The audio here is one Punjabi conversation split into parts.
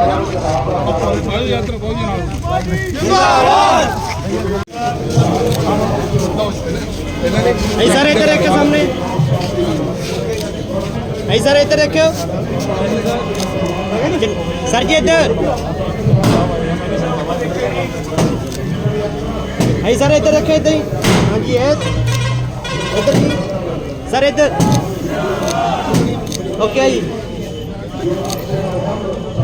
ਸਾਰੀ ਯਾਤਰਾ ਬਹੁਤ ਜਨਾਬ ਜਿੰਦਾਬਾਦ ਇਹ ਸਾਰੇ ਇੱਧਰ ਇੱਕ ਸਾਹਮਣੇ ਐ ਸਰ ਇੱਧਰ ਦੇਖਿਓ ਸਰ ਜੀ ਇੱਧਰ ਐ ਸਰ ਇੱਧਰ ਦੇਖਿਓ ਇੱਧਰ ਹੀ ਹਾਂਜੀ ਐ ਇੱਧਰ ਜੀ ਸਰ ਇੱਧਰ ਓਕੇ ਜੀ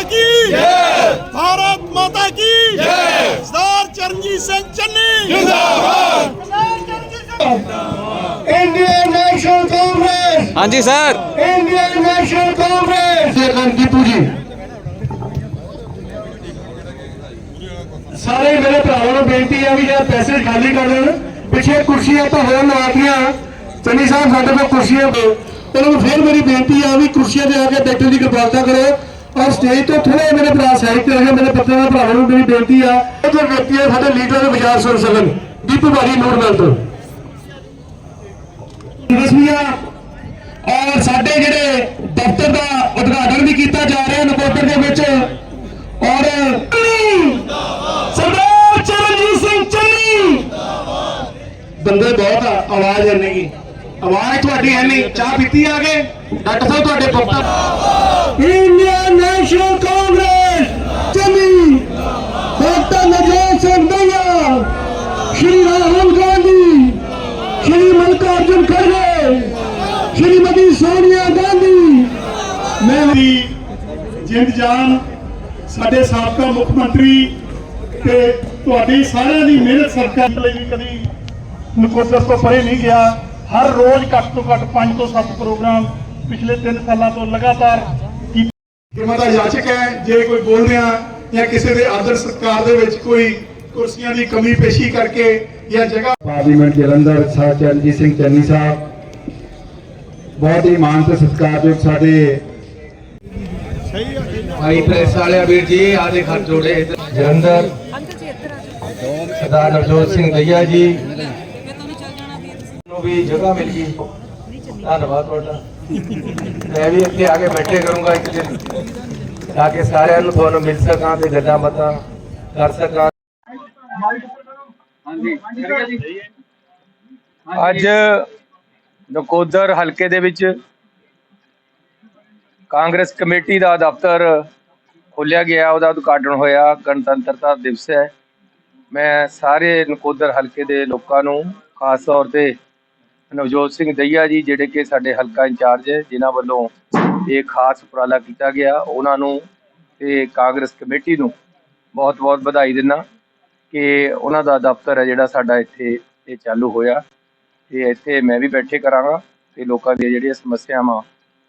की भारत माता की Sardar Charanjit Singh Channi Indian National Congress हाँ जी sir Indian National Congress Deepu ji ਸਾਰੇ ਮੇਰੇ ਭਰਾਵਾਂ ਨੂੰ ਬੇਨਤੀ ਹੈ ਵੀ ਜਿਹੜਾ ਪੈਸੇ ਖਾਲੀ ਕਰ ਦੇਣ ਪਿੱਛੇ ਕੁਰਸੀਆਂ ਤਾਂ ਹੋਰ ਲਵਾਤੀਆਂ ਚੰਨੀ ਸਾਹਿਬ ਸਾਡੇ ਕੋਲ ਕੁਰਸੀਆਂ ਦੋ ਉਹਨਾਂ ਨੂੰ ਫਿਰ ਮੇਰੀ ਬੇਨਤੀ ਹੈ ਵੀ ਕੁਰਸੀਆਂ ਤੇ ਆ ਕੇ ਬੈਠਣ ਦੀ ਕਿਰਪਾਲਤਾ ਕਰੋ ਔਰ ਸਟੇਜ ਤੋਂ ਥੋੜੇ ਮੇਰੇ ਭਰਾ ਸਾਹਿਬ ਤੇ ਰਹੇ ਮੇਰੇ ਪੱਤਰਾਂ ਦੇ ਭਰਾਵਾਂ ਨੂੰ ਮੇਰੀ ਬੇਨਤੀ ਆ। ਜੋ ਵਿਅਕਤੀ ਹੈ ਸਾਡੇ ਲੀਡਰ ਦੇ ਵਿਚਾਰ ਸੁਣ ਸਕਣ। ਦੀਪੂ ਭਾਰੀ ਨੂਰਮਲ ਤੋਂ। ਰਸਮੀਆ ਔਰ ਸਾਡੇ ਜਿਹੜੇ ਦਫ਼ਤਰ ਦਾ ਉਦਘਾਟਨ ਵੀ ਕੀਤਾ ਜਾ ਰਿਹਾ ਨਕੋਦਰ ਦੇ ਵਿੱਚ। ਔਰ ਸਰਦਾਰ ਚਰਨਜੀਤ ਸਿੰਘ ਚੰਨੀ। ਬੰਦੇ ਬਹੁਤ ਆ ਆਵਾਜ਼ ਹੈ ਨਹੀਂ ਆਵਾਜ਼ ਤੁਹਾਡੀ ਹੈ ਨਹੀਂ ਚਾਹ ਪੀਤੀ ਆ ਕੇ? ਡਾਕਟਰ ਸਾਹਿਬ ਤੁਹਾਡੇ ਪੁੱਤਰ Indian National Congress Channi doctor Navjot Singh ਦਈਆ ਸ਼੍ਰੀ ਰਾਹੁਲ ਗਾਂਧੀ ਸ਼੍ਰੀ ਮਲਕਾਰਜੁਨ ਖੜਗੇ ਸ਼੍ਰੀਮਤੀ ਸੋਨੀਆ ਗਾਂਧੀ ਮੈਂ ਦੀ ਜਿੰਦ ਜਾਨ ਸਾਡੇ ਸਾਬਕਾ ਮੁੱਖ ਮੰਤਰੀ ਤੇ ਤੁਹਾਡੀ ਸਾਰਿਆਂ ਦੀ ਮਿਹਨਤ ਸਰਕਾਰ ਲਈ ਵੀ ਕਦੀ ਨਕੋਦਰ ਤੋਂ ਪਰੇ ਨਹੀਂ ਗਿਆ। ਹਰ ਰੋਜ਼ ਘੱਟ ਤੋਂ ਘੱਟ 5 ਤੋਂ 7 ਪ੍ਰੋਗਰਾਮ ਪਿਛਲੇ 3 ਸਾਲਾਂ ਤੋਂ ਲਗਾਤਾਰ ਕਿਰਮਾ ਦਾ ਯਾਚਕ ਹੈ ਜੇ ਕੋਈ ਬੋਲ ਰਿਹਾ ਜਾਂ ਕਿਸੇ ਦੇ ਆਦਰ ਸਤਕਾਰ ਦੇ ਵਿੱਚ ਕੋਈ ਕੁਰਸੀਆਂ ਦੀ ਕਮੀ ਪੇਸ਼ੀ ਕਰਕੇ ਜਾਂ ਜਗ੍ਹਾ ਪਾਰਲੀਮੈਂਟ ਜਲੰਧਰ ਸਰ ਚਰਨਜੀਤ ਸਿੰਘ ਚੰਨੀ ਸਾਹਿਬ ਬਹੁਤ ਹੀ ਮਾਣ ਤੇ ਸਤਿਕਾਰਯੋਗ ਸਾਡੇ ਭਾਈ ਪ੍ਰੈਸ ਵਾਲਿਆ ਵੀਰ ਜੀ ਆਦੇ ਹੱਥ ਜੋੜੇ। ਜਲੰਧਰ ਸਰਦਾਰ ਨਵਜੋਤ ਸਿੰਘ ਦਈਆ ਜੀ। ਨੂੰ ਵੀ ਜਗ੍ਹਾ ਮਿਲ ਗਈ। ਧੰਨਵਾਦ ਤੁਹਾਡਾ। ਮੈਂ ਵੀ ਇੱਥੇ ਆ ਕੇ ਬੈਠੇ ਕਰੂੰਗਾ ਇੱਕ ਦਿਨ ਤਾਂ ਕਿ ਸਾਰਿਆਂ ਨੂੰ ਤੁਹਾਨੂੰ ਮਿਲ ਸਕਾਂ ਤੇ ਗੱਲਾਂ ਬਾਤਾਂ ਕਰ ਸਕਾਂ। ਅੱਜ ਨਕੋਦਰ ਹਲਕੇ ਦੇ ਵਿੱਚ ਕਾਂਗਰਸ ਕਮੇਟੀ ਦਾ ਦਫ਼ਤਰ ਖੋਲਿਆ ਗਿਆ ਉਹਦਾ ਉਦਘਾਟਨ ਹੋਇਆ ਗਣਤੰਤਰਤਾ ਦਿਵਸ ਹੈ। ਮੈਂ ਸਾਰੇ ਨਕੋਦਰ ਹਲਕੇ ਦੇ ਲੋਕਾਂ ਨੂੰ ਖਾਸ ਤੌਰ ਤੇ ਨਵਜੋਤ ਸਿੰਘ ਦਈਆ ਜੀ, ਜਿਹੜੇ ਕਿ ਸਾਡੇ ਹਲਕਾ ਇੰਚਾਰਜ ਹੈ, ਜਿਨ੍ਹਾਂ ਵੱਲੋਂ ਇਹ ਖਾਸ ਉਪਰਾਲਾ ਕੀਤਾ ਗਿਆ, ਉਹਨਾਂ ਨੂੰ ਤੇ ਕਾਂਗਰਸ ਕਮੇਟੀ ਨੂੰ ਬਹੁਤ-ਬਹੁਤ ਵਧਾਈ ਦਿੰਦਾ ਕਿ ਉਹਨਾਂ ਦਾ ਦਫ਼ਤਰ ਹੈ ਜਿਹੜਾ ਸਾਡਾ ਇੱਥੇ, ਇਹ ਚਾਲੂ ਹੋਇਆ। ਤੇ ਇੱਥੇ ਮੈਂ ਵੀ ਬੈਠੇ ਕਰਾਂਗਾ ਤੇ ਲੋਕਾਂ ਦੀਆਂ ਜਿਹੜੀਆਂ ਸਮੱਸਿਆਵਾਂ,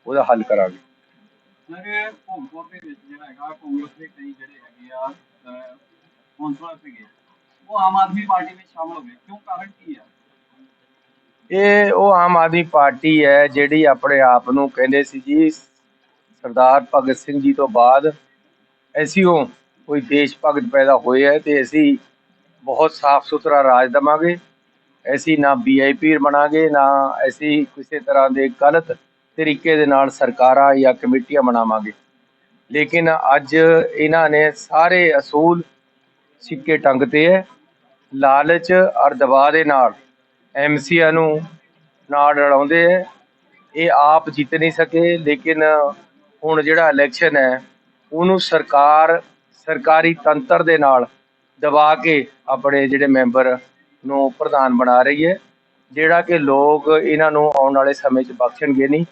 ਉਹਦਾ ਹੱਲ ਕਰਾਂਗੇ। ਸਰ ਭੋਗਪੁਰ ਦੇ ਵਿੱਚ ਜਿਹੜਾ ਹੈਗਾ, ਕਾਂਗਰਸ ਦੇ ਕਈ ਜਿਹੜੇ ਹੈਗੇ ਆ ਕੌਂਸਲਰ ਸੀਗੇ, ਉਹ ਆਮ ਆਦਮੀ ਪਾਰਟੀ ਵਿੱਚ ਸ਼ਾਮਲ ਹੋ ਗਏ। ਕਿਉਂ? ਕਾਰਨ ਕੀ ਆ? ਇਹ ਉਹ ਆਮ ਆਦਮੀ ਪਾਰਟੀ ਹੈ ਜਿਹੜੀ ਆਪਣੇ ਆਪ ਨੂੰ ਕਹਿੰਦੇ ਸੀ ਜੀ, ਸਰਦਾਰ ਭਗਤ ਸਿੰਘ ਜੀ ਤੋਂ ਬਾਅਦ ਐਸੀ ਉਹ ਕੋਈ ਦੇਸ਼ ਭਗਤ ਪੈਦਾ ਹੋਏ ਹੈ ਤੇ ਅਸੀਂ ਬਹੁਤ ਸਾਫ਼ ਸੁਥਰਾ ਰਾਜ ਦਵਾਂਗੇ। ਅਸੀਂ ਨਾ ਵੀਆਈਪੀ ਬਣਾਂਗੇ, ਨਾ ਅਸੀਂ ਕਿਸੇ ਤਰ੍ਹਾਂ ਦੇ ਗਲਤ ਤਰੀਕੇ ਦੇ ਨਾਲ ਸਰਕਾਰਾਂ ਜਾਂ ਕਮੇਟੀਆਂ ਬਣਾਵਾਂਗੇ। ਲੇਕਿਨ ਅੱਜ ਇਹਨਾਂ ਨੇ ਸਾਰੇ ਅਸੂਲ ਸਿੱਕੇ ਟੰਗ ਤੇ ਹੈ। ਲਾਲਚ ਔਰ ਦਬਾਅ ਦੇ ਨਾਲ ਐਮਸੀਆਂ ਨੂੰ ਨਾਲ ਰਲਾਉਂਦੇ ਹੈ ਇਹ ਆਪ ਜਿੱਤ ਨਹੀਂ ਸਕੇ, ਲੇਕਿਨ ਹੁਣ ਜਿਹੜਾ ਇਲੈਕਸ਼ਨ ਹੈ, ਉਹਨੂੰ ਸਰਕਾਰ, ਸਰਕਾਰੀ ਤੰਤਰ ਦੇ ਨਾਲ ਦਬਾ ਕੇ ਆਪਣੇ ਜਿਹੜੇ ਮੈਂਬਰ ਨੂੰ ਪ੍ਰਧਾਨ ਬਣਾ ਰਹੀ ਹੈ, ਜਿਹੜਾ ਕਿ ਲੋਕ ਇਹਨਾਂ ਨੂੰ ਆਉਣ ਵਾਲੇ ਸਮੇਂ 'ਚ ਬਖਸ਼ਣਗੇ ਨਹੀਂ।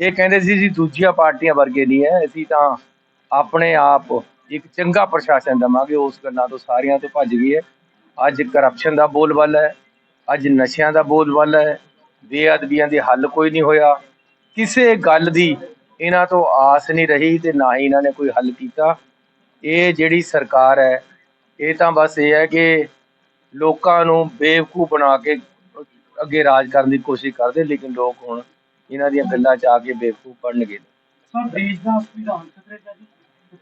ਇਹ ਕਹਿੰਦੇ ਸੀ ਜੀ, ਦੂਜੀਆਂ ਪਾਰਟੀਆਂ ਵਰਗੇ ਨਹੀਂ ਹੈ। ਅਸੀਂ ਤਾਂ ਆਪਣੇ ਆਪ ਇੱਕ ਚੰਗਾ ਪ੍ਰਸ਼ਾਸਨ ਦਵਾਂਗੇ। ਉਸ ਗੱਲਾਂ ਤੋਂ ਸਾਰਿਆਂ ਤੋਂ ਭੱਜ ਗਈ ਹੈ। ਅੱਜ ਕਰਪਸ਼ਨ ਦਾ ਬੋਲਬਾਲਾ ਹੈ। ਅੱਜ ਨਸ਼ਿਆਂ ਦਾ ਬੋਲਬਾਲਾ ਹੈ ਬੇਅਦਬੀਆਂ ਦੇ ਹੱਲ ਕੋਈ ਨਹੀਂ ਹੋਇਆ। ਕਿਸੇ ਗੱਲ ਦੀ ਇਹਨਾਂ ਤੋਂ ਆਸ ਨਹੀਂ ਰਹੀ ਤੇ ਨਾ ਹੀ ਇਹਨਾਂ ਨੇ ਕੋਈ ਹੱਲ ਕੀਤਾ। ਇਹ ਜਿਹੜੀ ਸਰਕਾਰ ਹੈ ਇਹ ਤਾਂ ਬਸ ਇਹ ਹੈ ਕਿ ਲੋਕਾਂ ਨੂੰ ਬੇਵਕੂਫ ਬਣਾ ਕੇ ਅੱਗੇ ਰਾਜ ਕਰਨ ਦੀ ਕੋਸ਼ਿਸ਼ ਕਰਦੇ ਲੇਕਿਨ ਲੋਕ ਹੁਣ ਇਹਨਾਂ ਦੀਆਂ ਗੱਲਾਂ 'ਚ ਆ ਕੇ ਬੇਵਕੂਫ ਬਣਨਗੇ। ਸਰ ਦੇਸ਼ ਦਾ ਸੰਵਿਧਾਨ ਹੈ ਜੀ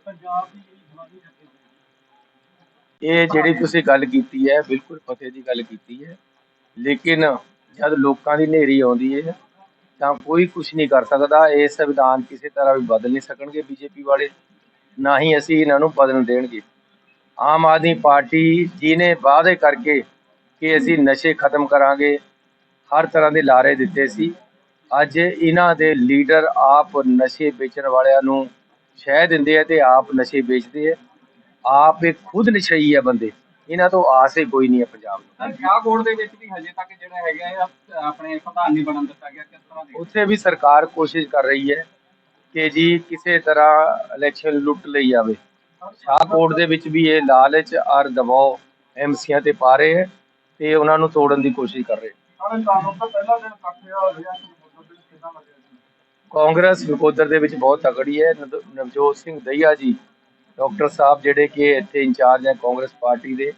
ਪੰਜਾਬ ਦੀ ਜਿਹੜੀ ਜਵਾਨੀ ਹੈ। ਇਹ ਜਿਹੜੀ ਤੁਸੀਂ ਗੱਲ ਕੀਤੀ ਹੈ ਬਿਲਕੁਲ ਪਤੇ ਦੀ ਗੱਲ ਕੀਤੀ ਹੈ। ਲੇਕਿਨ ਜਦ ਲੋਕਾਂ ਦੀ ਨੇਰੀ ਆਉਂਦੀ ਹੈ ਤਾਂ ਕੋਈ ਕੁਛ ਨਹੀਂ ਕਰ ਸਕਦਾ। ਇਹ ਸੰਵਿਧਾਨ ਕਿਸੇ ਤਰ੍ਹਾਂ ਵੀ ਬਦਲ ਨਹੀਂ ਸਕਣਗੇ ਬੀਜੇਪੀ ਵਾਲੇ, ਨਾ ਹੀ ਅਸੀਂ ਇਹਨਾਂ ਨੂੰ ਬਦਲਣ ਦੇਣਗੇ। ਆਮ ਆਦਮੀ ਪਾਰਟੀ ਜਿਹਨੇ ਵਾਅਦੇ ਕਰਕੇ ਕਿ ਅਸੀਂ ਨਸ਼ੇ ਖਤਮ ਕਰਾਂਗੇ, ਹਰ ਤਰ੍ਹਾਂ ਦੇ ਲਾਰੇ ਦਿੱਤੇ ਸੀ। ਅੱਜ ਇਹਨਾਂ ਦੇ ਲੀਡਰ ਆਪ ਨਸ਼ੇ ਵੇਚਣ ਵਾਲਿਆਂ ਨੂੰ ਸ਼ਹਿ ਦਿੰਦੇ ਆ ਤੇ ਆਪ ਨਸ਼ੇ ਵੇਚਦੇ ਆ। ਆਪ ਇਹ ਖੁਦ ਨਸ਼ਈ ਆ ਬੰਦੇ। ਇਹਨਾਂ ਤੋਂ ਆਸ ਹੀ ਕੋਈ ਨਹੀਂ ਹੈ ਪੰਜਾਬ ਨੂੰ ਸਰ ਸ਼ਾਹਕੋਟ ਦੇ ਵਿੱਚ ਵੀ ਹਜੇ ਤੱਕ ਜਿਹੜਾ ਹੈਗਾ ਆ ਆਪਣੇ ਪ੍ਰਧਾਨ ਨਹੀਂ ਬਣਨ ਦਿੱਤਾ ਗਿਆ ਕਿਸ ਤਰ੍ਹਾਂ ਦੇ ਉੱਥੇ ਵੀ ਸਰਕਾਰ ਕੋਸ਼ਿਸ਼ ਕਰ ਰਹੀ ਹੈ ਕਿ ਜੀ ਕਿਸੇ ਤਰ੍ਹਾਂ ਇਲੈਕਸ਼ਨ ਲੁੱਟ ਲਈ ਜਾਵੇ। ਸ਼ਾਹਕੋਟ ਦੇ ਵਿੱਚ ਵੀ ਇਹ ਲਾਲਚ ਔਰ ਦਬਾਅ ਐਮਸੀਆਂ ਤੇ ਪਾ ਰਹੇ ਹੈ ਤੇ ਉਹਨਾਂ ਨੂੰ ਤੋੜਨ ਦੀ ਕੋਸ਼ਿਸ਼ ਕਰ ਰਹੇ। ਕਾਂਗਰਸ ਵਿਕੋਦਰ ਦੇ ਵਿੱਚ ਬਹੁਤ ਤਕੜੀ ਹੈ। ਨਵ- ਨਵਜੋਤ ਸਿੰਘ ਦਹੀਆ ਜੀ ਡਾਕਟਰ ਸਾਹਿਬ ਜਿਹੜੇ ਕਿ ਇੱਥੇ ਇੰਚਾਰਜ ਹੈ ਕਾਂਗਰਸ ਪਾਰਟੀ ਦੇ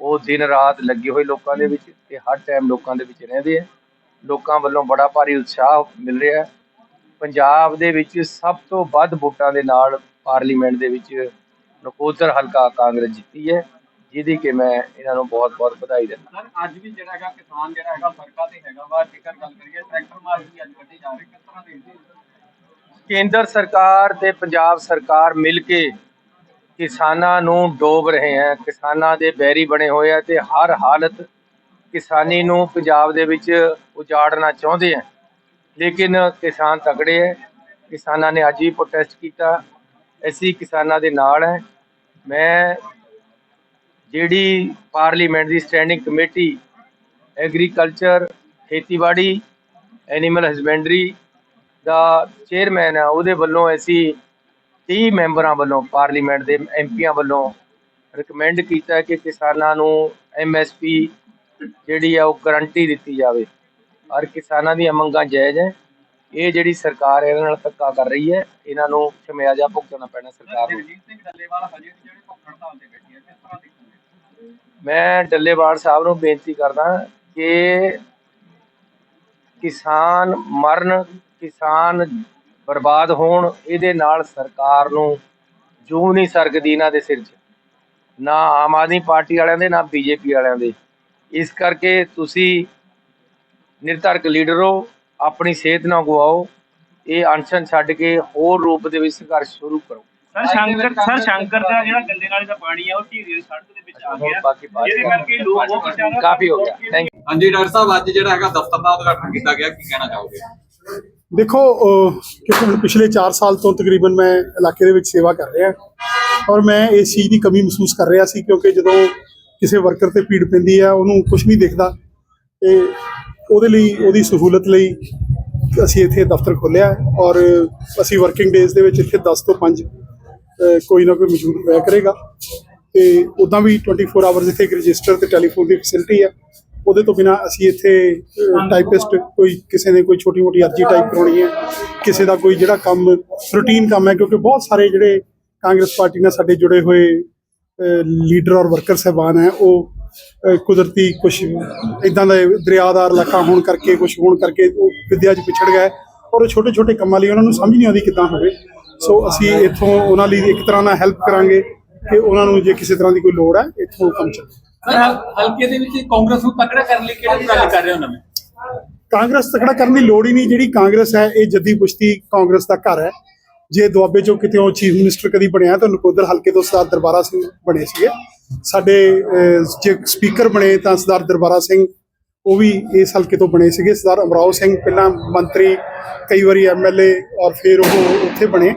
ਉਹ ਦਿਨ ਰਾਤ ਲੱਗੇ ਹੋਏ ਲੋਕਾਂ ਦੇ ਵਿੱਚ ਤੇ ਹਰ ਟਾਈਮ ਲੋਕਾਂ ਦੇ ਵਿੱਚ ਰਹਿੰਦੇ ਆ। ਲੋਕਾਂ ਵੱਲੋਂ ਬੜਾ ਭਾਰੀ ਉਤਸ਼ਾਹ ਮਿਲ ਰਿਹਾ ਹੈ। ਪੰਜਾਬ ਦੇ ਵਿੱਚ ਸਭ ਤੋਂ ਵੱਧ ਵੋਟਾਂ ਦੇ ਨਾਲ ਪਾਰਲੀਮੈਂਟ ਦੇ ਵਿੱਚ ਨਕੋਦਰ ਹਲਕਾ ਕਾਂਗਰਸ ਜਿੱਤੀ ਹੈ ਜਿਹਦੀ ਕਿ ਮੈਂ ਇਹਨਾਂ ਨੂੰ ਬਹੁਤ-ਬਹੁਤ ਵਧਾਈ ਦਿੰਦਾ। ਸਰ ਅੱਜ ਵੀ ਜਿਹੜਾ ਹੈਗਾ ਕਿਸਾਨ ਜਿਹੜਾ ਹੈਗਾ ਸੜਕਾਂ ਤੇ ਹੈਗਾ ਵਾ ਜੇਕਰ ਗੱਲ ਕਰੀਏ ਟਰੈਕਟਰ ਮਾਰਚ ਵੀ ਅੱਜ ਕੱਢੇ ਜਾ ਰਹੇ ਕਿਸ ਤਰ੍ਹਾਂ ਦੇਖਦੇ ਕੇਂਦਰ ਸਰਕਾਰ ਤੇ ਪੰਜਾਬ ਸਰਕਾਰ ਮਿਲ ਕੇ ਕਿਸਾਨਾਂ ਨੂੰ ਡੋਬ ਰਹੇ ਹੈ, ਕਿਸਾਨਾਂ ਦੇ ਬੈਰੀ ਬਣੇ ਹੋਏ ਆ ਤੇ ਹਰ ਹਾਲਤ ਕਿਸਾਨੀ ਨੂੰ ਪੰਜਾਬ ਦੇ ਵਿੱਚ ਉਜਾੜਨਾ ਚਾਹੁੰਦੇ ਆ ਲੇਕਿਨ ਕਿਸਾਨ ਤਕੜੇ ਹੈ, ਕਿਸਾਨਾਂ ਨੇ ਅੱਜ ਹੀ ਪ੍ਰੋਟੈਸਟ ਕੀਤਾ, ਅਸੀਂ ਕਿਸਾਨਾਂ ਦੇ ਨਾਲ ਹੈ। ਮੈਂ ਜਿਹੜੀ ਪਾਰਲੀਮੈਂਟ ਦੀ ਸਟੈਂਡਿੰਗ ਕਮੇਟੀ, ਐਗਰੀਕਲਚਰ, ਖੇਤੀਬਾੜੀ, ਐਨੀਮਲ ਹਸਬੈਂਡਰੀ ਦਾ ਚੇਅਰਮੈਨ ਹੈ, ਉਹਦੇ ਵੱਲੋਂ ਅਸੀਂ 30 ਮੈਂਬਰਾਂ ਵੱਲੋਂ ਪਾਰਲੀਮੈਂਟ ਦੇ ਐਮਪੀਆਂ ਵੱਲੋਂ ਰეკਮੈਂਡ ਕੀਤਾ ਕਿ ਕਿਸਾਨਾਂ ਨੂੰ ਐਮਐਸਪੀ ਜਿਹੜੀ ਆ ਉਹ ਗਰੰਟੀ ਦਿੱਤੀ ਜਾਵੇ। ਔਰ ਕਿਸਾਨਾਂ ਦੀਆਂ ਮੰਗਾਂ ਜਾਇਜ਼ ਹੈ। ਇਹ ਜਿਹੜੀ ਸਰਕਾਰ ਇਹਨਾਂ ਨਾਲ ਧੱਕਾ ਕਰ ਰਹੀ ਹੈ। ਇਹਨਾਂ ਨੂੰ ਖਮਿਆਜਾ ਭੁਗਤਣਾ ਪੈਣਾ ਸਰਕਾਰ ਨੂੰ। ਮੈਂ ਡੱਲੇਵਾਲ ਸਾਹਿਬ ਨੂੰ ਬੇਨਤੀ ਕਰਦਾ ਕਿ ਕਿਸਾਨ ਮਰਨ ਕਿਸਾਨ ਬਰਬਾਦ ਹੋਣ ਇਹਦੇ ਨਾਲ ਸਰਕਾਰ ਨੂੰ ਜੂ ਨਹੀਂ ਸਰਕਦੀ ਇਹਨਾਂ ਦੇ ਸਿਰ 'ਚ। ਨਾ ਆਮ ਆਦਮੀ ਪਾਰਟੀ ਵਾਲਿਆਂ ਦੇ ਨਾ ਬੀਜੇਪੀ ਵਾਲਿਆਂ ਦੇ। ਇਸ ਕਰਕੇ ਤੁਸੀਂ ਨਿਰਧਾਰਕ ਲੀਡਰ ਹੋ ਆਪਣੀ ਸਿਹਤ ਨਾ ਗਵਾਓ ਇਹ ਅਨਸ਼ਨ ਛੱਡ ਕੇ ਹੋਰ ਰੂਪ ਦੇ ਵਿੱਚ ਸੰਘਰਸ਼ ਸ਼ੁਰੂ ਕਰੋ। ਸਰ ਸ਼ੰਕਰ ਸਰ ਸ਼ੰਕਰ ਦਾ ਜਿਹੜਾ ਗੰਦੇ ਨਾਲੇ ਦਾ ਪਾਣੀ ਆ ਉਹ ਢੀਰੇ ਸੜਕ ਦੇ ਵਿੱਚ ਆ ਗਿਆ। ਬਾਕੀ ਬਾਤ ਜਿਹਦੇ ਕਰਕੇ ਲੋਕ ਬਹੁਤ ਜ਼ਿਆਦਾ ਕਾਫੀ ਹੋ ਗਿਆ। ਥੈਂਕ ਹਾਂਜੀ ਡਾਕਟਰ ਸਾਹਿਬ ਅੱਜ ਜਿਹੜਾ ਹੈਗਾ ਦਫ਼ਤਰ ਦਾ ਉਦਘਾਟਨ ਕੀਤਾ ਗਿਆ ਕੀ ਕਹਿਣਾ ਚਾਹੋਗੇ? ਦੇਖੋ ਅਹ, ਕਿਉਂਕਿ ਹੁਣ ਪਿਛਲੇ 4 ਸਾਲ ਤੋਂ ਤਕਰੀਬਨ ਮੈਂ ਇਲਾਕੇ ਦੇ ਵਿੱਚ ਸੇਵਾ ਕਰ ਰਿਹਾ ਔਰ ਮੈਂ ਇਸ ਚੀਜ਼ ਦੀ ਕਮੀ ਮਹਿਸੂਸ ਕਰ ਰਿਹਾ ਸੀ ਕਿਉਂਕਿ ਜਦੋਂ ਕਿਸੇ ਵਰਕਰ ਤੇ ਭੀੜ ਪੈਂਦੀ ਆ ਉਹਨੂੰ ਕੁਝ ਨਹੀਂ ਦਿਖਦਾ ਤੇ ਉਹਦੇ ਲਈ ਉਹਦੀ ਸਹੂਲਤ ਲਈ ਅਸੀਂ ਇੱਥੇ ਦਫ਼ਤਰ ਖੋਲ੍ਹਿਆ ਔਰ ਅਸੀਂ ਵਰਕਿੰਗ ਡੇਜ਼ ਦੇ ਵਿੱਚ ਇੱਥੇ 10 ਤੋਂ 5 ਕੋਈ ਨਾ ਕੋਈ ਮੌਜੂਦ ਹੋਇਆ ਕਰੇਗਾ ਤੇ ਉਦਾਂ ਵੀ 24 ਆਵਰਸ ਇੱਥੇ ਰਜਿਸਟਰ ਤੇ ਟੈਲੀਫੋਨ ਦੀ ਫੈਸਿਲਿਟੀ ਹੈ ਉਹਦੇ ਤੋਂ ਬਿਨਾ ਅਸੀਂ ਇੱਥੇ ਟਾਈਪਿਸਟ ਕੋਈ ਕਿਸੇ ਨੇ ਕੋਈ ਛੋਟੀ ਮੋਟੀ ਅਰਜੀ ਟਾਈਪ ਕਰਾਉਣੀ ਹੈ ਕਿਸੇ ਦਾ ਕੋਈ ਜਿਹੜਾ ਕੰਮ ਰੂਟੀਨ ਕੰਮ ਹੈ ਕਿਉਂਕਿ ਬਹੁਤ ਸਾਰੇ ਜਿਹੜੇ ਕਾਂਗਰਸ ਪਾਰਟੀ ਨਾਲ ਸਾਡੇ ਜੁੜੇ ਹੋਏ ਲੀਡਰ ਔਰ ਵਰਕਰ ਸਹਿਬਾਨ ਹੈ ਉਹ ਕੁਦਰਤੀ ਕੁਝ ਇਦਾਂ ਦਾ ਦਰਿਆਦਾਰ ਇਲਾਕਾ ਹੋਣ ਕਰਕੇ ਕੁਝ ਹੋਣ ਕਰਕੇ ਉਹ ਵਿਦਿਆ 'ਚ ਪਿਛੜ ਗਏ ਔਰ ਉਹ ਛੋਟੇ ਛੋਟੇ ਕੰਮਾਂ ਲਈ ਉਹਨਾਂ ਨੂੰ ਸਮਝ ਨਹੀਂ ਆਉਂਦੀ ਕਿੱਦਾਂ ਹੋਵੇ। ਸੋ ਅਸੀਂ ਇੱਥੋਂ ਉਹਨਾਂ ਲਈ ਇੱਕ ਤਰ੍ਹਾਂ ਨਾਲ ਹੈਲਪ ਕਰਾਂਗੇ ਕਿ ਉਹਨਾਂ ਨੂੰ ਜੇ ਕਿਸੇ ਤਰ੍ਹਾਂ ਦੀ ਕੋਈ ਲੋੜ ਹੈ ਇੱਥੋਂ ਕੰਮ ਚੱਲੇ। ਹਲਕੇ ਦੇ ਵਿੱਚ ਕਾਂਗਰਸ ਨੂੰ ਤਕੜਾ ਕਰਨ ਲਈ ਕਿਹੜੇ ਉਪਰਾਲੇ ਕਰ ਰਹੇ ਹੋ ਨਵੇਂ? ਕਾਂਗਰਸ ਤਕੜਾ ਕਰਨ ਦੀ ਲੋੜ ਹੀ ਨਹੀਂ, ਜਿਹੜੀ ਕਾਂਗਰਸ ਹੈ, ਇਹ ਜੱਦੀ ਪੁਸ਼ਤੀ ਕਾਂਗਰਸ ਦਾ ਘਰ ਹੈ। ਜੇ ਦੁਆਬੇ ਚੋਂ ਕਿਤੇ ਉਹ ਚੀਫ ਮਿਨਿਸਟਰ ਕਦੀ ਬਣਿਆ ਤਾਂ ਨਕੋਦਰ ਹਲਕੇ ਤੋਂ ਸਰਦਾਰ ਦਰਬਾਰਾ ਸਿੰਘ ਬਣੇ ਸੀਗੇ। ਸਾਡੇ ਜੇ ਸਪੀਕਰ ਬਣੇ ਤਾਂ ਸਰਦਾਰ ਦਰਬਾਰਾ ਸਿੰਘ, ਉਹ ਵੀ ਇਸ ਹਲਕੇ ਤੋਂ ਬਣੇ ਸੀਗੇ। ਸਰਦਾਰ ਅਮਰਾਓ ਸਿੰਘ ਪਹਿਲਾਂ ਮੰਤਰੀ, ਕਈ ਵਾਰੀ ਐਮਐਲਏ ਔਰ ਫਿਰ ਉਹ ਉੱਥੇ ਬਣੇ।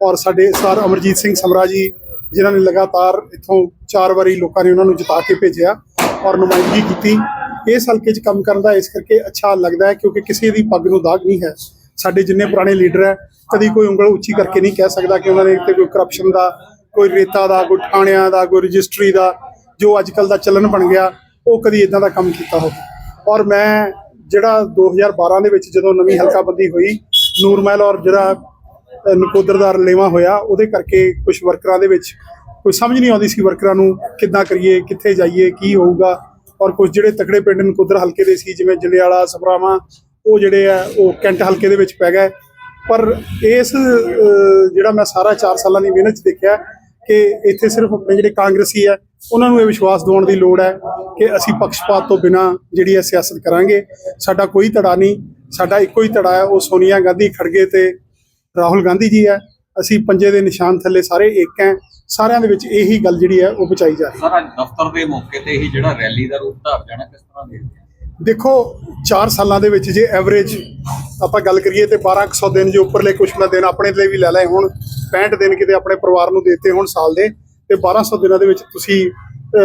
ਔਰ ਸਾਡੇ ਸਰਦਾਰ ਅਮਰਜੀਤ ਸਿੰਘ ਸਮਰਾ ਜੀ ਜਿਨ੍ਹਾਂ ਨੇ ਲਗਾਤਾਰ ਇੱਥੋਂ ਚਾਰ ਵਾਰੀ ਲੋਕਾਂ ਨੇ ਉਹਨਾਂ ਨੂੰ ਜਿਤਾ ਕੇ ਭੇਜਿਆ ਔਰ ਨੁਮਾਇੰਦਗੀ ਕੀਤੀ। ਇਸ ਹਲਕੇ 'ਚ ਕੰਮ ਕਰਨ ਦਾ ਇਸ ਕਰਕੇ ਅੱਛਾ ਲੱਗਦਾ ਹੈ ਕਿਉਂਕਿ ਕਿਸੇ ਦੀ ਪੱਗ ਨੂੰ ਦਾਗ ਨਹੀਂ ਹੈ। ਸਾਡੇ ਜਿੰਨੇ ਪੁਰਾਣੇ ਲੀਡਰ ਹੈ, ਕਦੀ ਕੋਈ ਉਂਗਲ ਉੱਚੀ ਕਰਕੇ ਨਹੀਂ ਕਹਿ ਸਕਦਾ ਕਿ ਉਹਨਾਂ ਨੇ ਤੇ ਕੋਈ ਕਰਪਸ਼ਨ ਦਾ, ਕੋਈ ਰੇਤਾ ਦਾ, ਕੋਈ ਥਾਣਿਆਂ ਦਾ, ਕੋਈ ਰਜਿਸਟਰੀ ਦਾ, ਜੋ ਅੱਜ ਕੱਲ ਦਾ ਚੱਲਣ ਬਣ ਗਿਆ, ਉਹ ਕਦੀ ਇਦਾਂ ਦਾ ਕੰਮ ਕੀਤਾ ਹੋਵੇ। ਔਰ ਮੈਂ ਜਿਹੜਾ 2012 ਦੇ ਵਿੱਚ ਜਦੋਂ ਨਵੀਂ ਹਲਕਾਬੰਦੀ ਹੋਈ, ਨੂਰਮਹਿਲ ਔਰ ਜਿਹੜਾ ਅਹ ਨਕੋਦਰ ਦਾ ਰਲੇਵਾ ਹੋਇਆ, ਉਹਦੇ ਕਰਕੇ ਕੁਝ ਵਰਕਰਾਂ ਦੇ ਵਿੱਚ ਕੋਈ ਸਮਝ ਨਹੀਂ ਆਉਂਦੀ ਸੀ ਵਰਕਰਾਂ ਨੂੰ ਕਿੱਦਾਂ ਕਰੀਏ, ਕਿੱਥੇ ਜਾਈਏ, ਕੀ ਹੋਊਗਾ। ਔਰ ਕੁਝ ਜਿਹੜੇ ਤਕੜੇ ਪਿੰਡ ਨਕੋਦਰ ਹਲਕੇ ਦੇ ਸੀ, ਜਿਵੇਂ ਜੰਡਿਆਲਾ ਸਭਰਾਵਾਂ, ਉਹ ਜਿਹੜੇ ਆ, ਉਹ ਕੈਂਟ ਹਲਕੇ ਦੇ ਵਿੱਚ ਪੈ ਗਏ। ਪਰ ਇਸ ਜਿਹੜਾ ਮੈਂ ਸਾਰਾ 4 ਸਾਲਾਂ ਦੀ ਮਿਹਨਤ 'ਚ ਦੇਖਿਆ ਕਿ ਇੱਥੇ ਸਿਰਫ ਆਪਣੇ ਜਿਹੜੇ ਕਾਂਗਰਸੀ ਹੈ ਉਹਨਾਂ ਨੂੰ ਇਹ ਵਿਸ਼ਵਾਸ ਦਿਵਾਉਣ ਦੀ ਲੋੜ ਹੈ ਕਿ ਅਸੀਂ ਪੱਖਪਾਤ ਤੋਂ ਬਿਨਾ ਜਿਹੜੀ ਹੈ ਸਿਆਸਤ ਕਰਾਂਗੇ। ਸਾਡਾ ਕੋਈ ਧੜਾ ਨਹੀਂ, ਸਾਡਾ ਇੱਕੋ ਹੀ ਧੜਾ ਹੈ, ਉਹ ਸੋਨੀਆ ਗਾਂਧੀ ਖੜਗੇ ਤੇ ਰਾਹੁਲ ਗਾਂਧੀ ਜੀ ਹੈ ਅਸੀਂ ਪੰਜੇ ਦੇ ਨਿਸ਼ਾਨ ਥੱਲੇ ਸਾਰੇ ਇੱਕ ਹੈ। ਸਾਰਿਆਂ ਦੇ ਵਿੱਚ ਇਹੀ ਗੱਲ ਜਿਹੜੀ ਹੈ ਉਹ ਬਚਾਈ ਜਾ ਰਹੀ ਹੈ। ਸਰ ਅੱਜ ਦਫ਼ਤਰ ਦੇ ਮੌਕੇ ਤੇ ਹੀ ਜਿਹੜਾ ਰੈਲੀ ਦਾ ਰੂਪ ਧਾਰ ਜਾਣਾ ਕਿਸ ਤਰ੍ਹਾਂ ਦੇਖਦੇ ਦੇਖੋ 4 ਸਾਲਾਂ ਦੇ ਵਿੱਚ ਜੇ ਐਵਰੇਜ ਆਪਾਂ ਗੱਲ ਕਰੀਏ ਤੇ 1200 ਦਿਨ ਜੇ ਉੱਪਰਲੇ ਕੁਛ ਨਾ ਦਿਨ ਆਪਣੇ ਲਈ ਵੀ ਲੈ ਲਏ ਹੁਣ 65 ਦਿਨ ਕਿਤੇ ਆਪਣੇ ਪਰਿਵਾਰ ਨੂੰ ਦਿੱਤੇ ਹੁਣ ਸਾਲ ਦੇ ਤੇ 1200 ਦਿਨਾਂ ਦੇ ਵਿੱਚ ਤੁਸੀਂ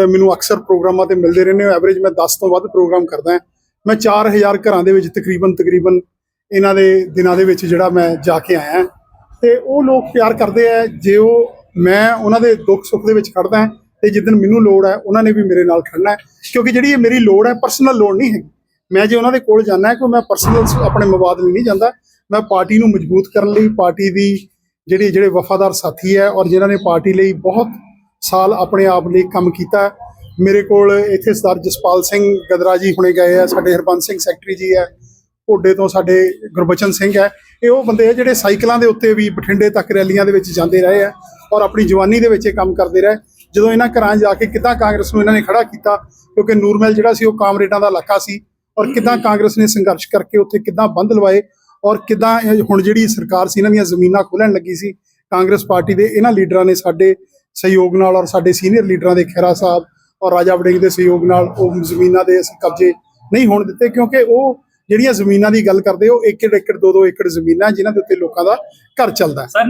ਮੈਨੂੰ ਅਕਸਰ ਪ੍ਰੋਗਰਾਮਾਂ ਤੇ ਮਿਲਦੇ ਰਹਿੰਦੇ ਹੋ। ਐਵਰੇਜ ਮੈਂ 10 ਤੋਂ ਵੱਧ ਪ੍ਰੋਗਰਾਮ ਕਰਦਾ ਹਾਂ। ਮੈਂ 4000 ਘਰਾਂ ਦੇ ਵਿੱਚ ਤਕਰੀਬਨ ਤਕਰੀਬਨ ਇਹਨਾਂ ਦੇ ਦਿਨਾਂ ਦੇ ਵਿੱਚ ਜਿਹੜਾ ਮੈਂ ਜਾ ਕੇ ਆਇਆ। ਤੇ ਉਹ ਲੋਕ ਪਿਆਰ ਕਰਦੇ ਆ, ਜੇ ਉਹ ਮੈਂ ਉਹਨਾਂ ਦੇ ਦੁੱਖ ਸੁੱਖ ਦੇ ਵਿੱਚ ਖੜਦਾ ਹਾਂ ਤੇ ਜਿੱਦਨ ਮੈਨੂੰ ਲੋੜ ਹੈ, ਉਹਨਾਂ ਨੇ ਵੀ ਮੇਰੇ ਨਾਲ ਖੜਨਾ ਹੈ। ਕਿਉਂਕਿ ਜਿਹੜੀ ਇਹ ਮੇਰੀ ਲੋੜ ਹੈ ਪਰਸਨਲ ਲੋੜ ਨਹੀਂ ਹੈਗੀ। ਮੈਂ ਜੇ ਉਹਨਾਂ ਦੇ ਕੋਲ ਜਾਣਾ ਹੈ ਕਿ ਮੈਂ ਪਰਸਨਲ ਆਪਣੇ ਮਵਾਦ ਲਈ ਨਹੀਂ ਜਾਂਦਾ। ਮੈਂ ਪਾਰਟੀ ਨੂੰ ਮਜ਼ਬੂਤ ਕਰਨ ਲਈ, ਪਾਰਟੀ ਦੀ ਜਿਹੜੀ, ਜਿਹੜੇ ਵਫਾਦਾਰ ਸਾਥੀ ਹੈ ਔਰ ਜਿਨ੍ਹਾਂ ਨੇ ਪਾਰਟੀ ਲਈ ਬਹੁਤ ਸਾਲ ਆਪਣੇ ਆਪ ਲਈ ਕੰਮ ਕੀਤਾ ਮੇਰੇ ਕੋਲ ਇੱਥੇ ਸਰਦਾਰ ਜਸਪਾਲ ਸਿੰਘ ਗਦਰਾ ਜੀ ਹੁਣੇ ਗਏ ਆ, ਸਾਡੇ ਹਰਬੰਸ ਸਿੰਘ ਸੈਕਟਰੀ ਜੀ ਹੈ। ਢੋਡੇ ਤੋਂ ਸਾਡੇ ਗੁਰਬਚਨ ਸਿੰਘ ਹੈ, ਇਹ ਉਹ ਬੰਦੇ ਆ ਜਿਹੜੇ ਸਾਈਕਲਾਂ ਦੇ ਉੱਤੇ ਵੀ ਬਠਿੰਡੇ ਤੱਕ ਰੈਲੀਆਂ ਦੇ ਵਿੱਚ ਜਾਂਦੇ ਰਹੇ ਆ ਔਰ ਆਪਣੀ ਜਵਾਨੀ ਦੇ ਵਿੱਚ ਇਹ ਕੰਮ ਕਰਦੇ ਰਹੇ। ਜਦੋਂ ਇਹਨਾਂ ਘਰਾਂ ਜਾ ਕੇ ਕਿੱਦਾਂ ਕਾਂਗਰਸ ਨੂੰ ਇਹਨਾਂ ਨੇ ਖੜਾ ਕੀਤਾ, ਕਿਉਂਕਿ ਨੂਰਮਹਿਲ ਜਿਹੜਾ ਸੀ ਉਹ ਕਾਮਰੇਡਾਂ ਦਾ ਇਲਾਕਾ ਸੀ ਔਰ ਕਿੱਦਾਂ ਕਾਂਗਰਸ ਨੇ ਸੰਘਰਸ਼ ਕਰਕੇ ਉੱਥੇ ਕਿੱਦਾਂ ਬੰਦ ਲਵਾਏ ਔਰ ਕਿੱਦਾਂ ਇਹ ਹੁਣ ਜਿਹੜੀ ਸਰਕਾਰ ਸੀ, ਇਹਨਾਂ ਦੀਆਂ ਜ਼ਮੀਨਾਂ ਖੋਲਣ ਲੱਗੀ ਸੀ, ਕਾਂਗਰਸ ਪਾਰਟੀ ਦੇ ਇਹਨਾਂ ਲੀਡਰਾਂ ਨੇ ਸਾਡੇ ਸਹਿਯੋਗ ਨਾਲ ਔਰ ਸਾਡੇ ਸੀਨੀਅਰ ਲੀਡਰਾਂ ਦੇ ਖਹਿਰਾ ਸਾਹਿਬ ਔਰ ਰਾਜਾ ਵੜਿੰਗ ਦੇ ਸਹਿਯੋਗ ਨਾਲ ਉਹ ਜ਼ਮੀਨਾਂ ਦੇ ਅਸੀਂ ਕਬਜ਼ੇ ਨਹੀਂ ਹੋਣ ਦਿੱਤੇ ਕਿਉਂਕਿ ਉਹ ਜਿਹੜੀਆਂ ਜ਼ਮੀਨਾਂ ਦੀ ਗੱਲ ਕਰਦੇ ਹੋ ਇੱਕ ਏਕੜ ਦੋ ਦੋ ਏਕੜ ਜ਼ਮੀਨਾਂ ਜਿਨ੍ਹਾਂ ਦੇ ਉੱਤੇ ਲੋਕਾਂ ਦਾ ਘਰ ਚੱਲਦਾ ਸਰ